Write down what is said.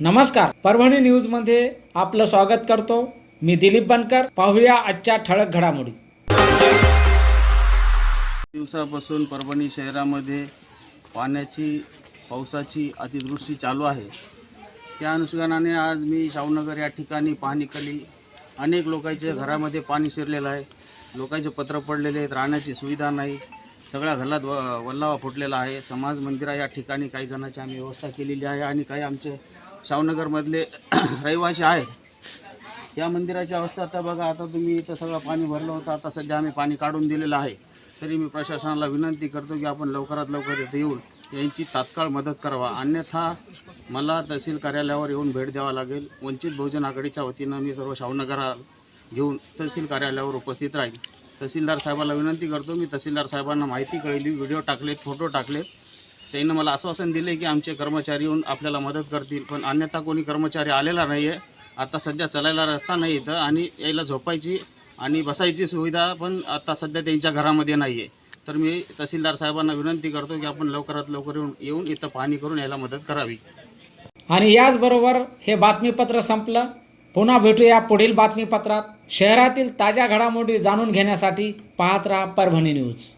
नमस्कार. परभणी न्यूजमध्ये आपलं स्वागत करतो. मी दिलीप बनकर. पाहूया आजच्या ठळक घडामोडी. दिवसापासून परभणी शहरामध्ये पाण्याची पावसाची अतिवृष्टी चालू आहे. त्या अनुषंगाने आज मी शाहूनगर या ठिकाणी पाहणी केली. अनेक लोकांच्या घरामध्ये पाणी शिरलेलं आहे. लोकांचे पत्र पडलेले आहेत. राहण्याची सुविधा नाही. सगळ्या घरात व वल्लावा फुटलेला आहे. समाज मंदिरा या ठिकाणी काही जणांची आम्ही व्यवस्था केलेली आहे आणि काही आमचे शाहूनगरमधले रहिवासी आहेत. या मंदिराची अवस्था आता बघा आता तुम्ही इथं सगळं पाणी भरलं होतं आता सध्या आम्ही पाणी काढून दिलेलं आहे. तरी मी प्रशासनाला विनंती करतो की आपण लवकरात लवकर इथं येऊन यांची तात्काळ मदत करावा. अन्यथा मला तहसील कार्यालयावर येऊन भेट द्यावा लागेल. वंचित बहुजन आघाडीच्या वतीनं मी सर्व शाहूनगरा घेऊन तहसील कार्यालयावर उपस्थित राहील तहसीलदार साहेबाला विनंती करतो. मी तहसीलदार साहेबांना माहिती कळली व्हिडिओ टाकलेत फोटो टाकलेत त्यांनी मला आश्वासन दिले की आमचे कर्मचारी येऊन आपल्याला मदत करतील पण अन्यथा कोणी कर्मचारी आलेला नाही आहे आता सध्या चालायला रस्ता नाही इथं आणि यायला झोपायची आणि बसायची सुविधा पण आता सध्या त्यांच्या घरामध्ये नाही आहे तर मी तहसीलदार साहेबांना विनंती करतो की आपण लवकरात लवकर येऊन येऊन इथं पाहणी करून यायला मदत करावी. आणि याचबरोबर हे बातमीपत्र संपलं. पुन्हा भेटूया पुढील बातमीपत्रात. शहरातील ताज्या घडामोडी जाणून घेण्यासाठी पाहत राहा परभणी न्यूज.